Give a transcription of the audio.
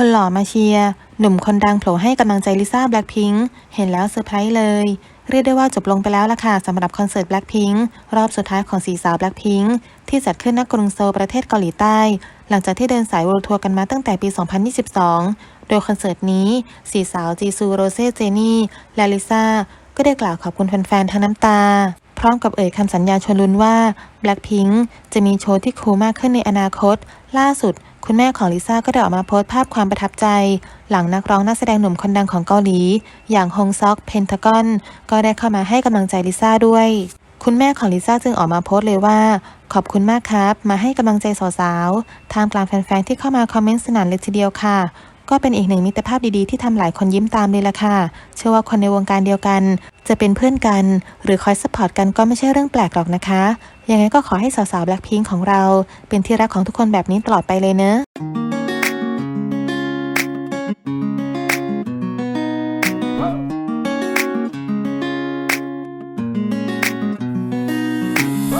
คนหล่อมาเชียร์ หนุ่มคนดังโผล่ให้กำลังใจลิซ่าแบล็ k พิง k เห็นแล้วเซอร์ไพรส์เลย เรียกได้ว่าจบลงไปแล้วล่ะค่ะสำหรับคอนเสิร์ตแบล็ k พิง k รอบสุดท้ายของสีสาวแบล็ k พิง k ที่จัดขึ้นณกรุงโซลประเทศเกาหลีใต้ หลังจากที่เดินสายเวิลด์ทัวร์กันมาตั้งแต่ปี 2022 โดยคอนเสิร์ตนี้สีสาวจีซูโรเซ่เจนี่และลิซ่าก็ได้กล่าวขอบคุณแฟนๆทั้งน้ำตา พร้อมกับเอ่ยคำสัญญาชวนลุ้นว่า Blackpink จะมีโชว์ที่คูลมากขึ้นในอนาคต ล่าสุด คุณแม่ของลิซ่าก็ได้ออกมาโพสต์ภาพความประทับใจ หลังนักร้องนักแสดงหนุ่มคนดังของเกาหลี อย่างฮงซอกเพนทากอน ก็ได้เข้ามาให้กำลังใจลิซ่าด้วย คุณแม่ของลิซ่าจึงออกมาโพสต์เลยว่า ขอบคุณมากครับ มาให้กำลังใจสาวๆท่ามกลางแฟนๆที่เข้ามาคอมเมนต์สนั่นเลยทีเดียวค่ะ ก็เป็นอีกหนึ่งมิตรภาพดีๆที่ทำหลายคนยิ้มตามเลยล่ะค่ะ เชื่อว่าคนในวงการเดียวกัน จะเป็นเพื่อนกัน หรือคอยสปอร์ตกันก็ไม่ใช่เรื่องแปลกหรอกนะคะ ยังไงก็ขอให้สาวๆแบล็คพิงของเรา เป็นที่รักของทุกคนแบบนี้ตลอดไปเลยเนอะ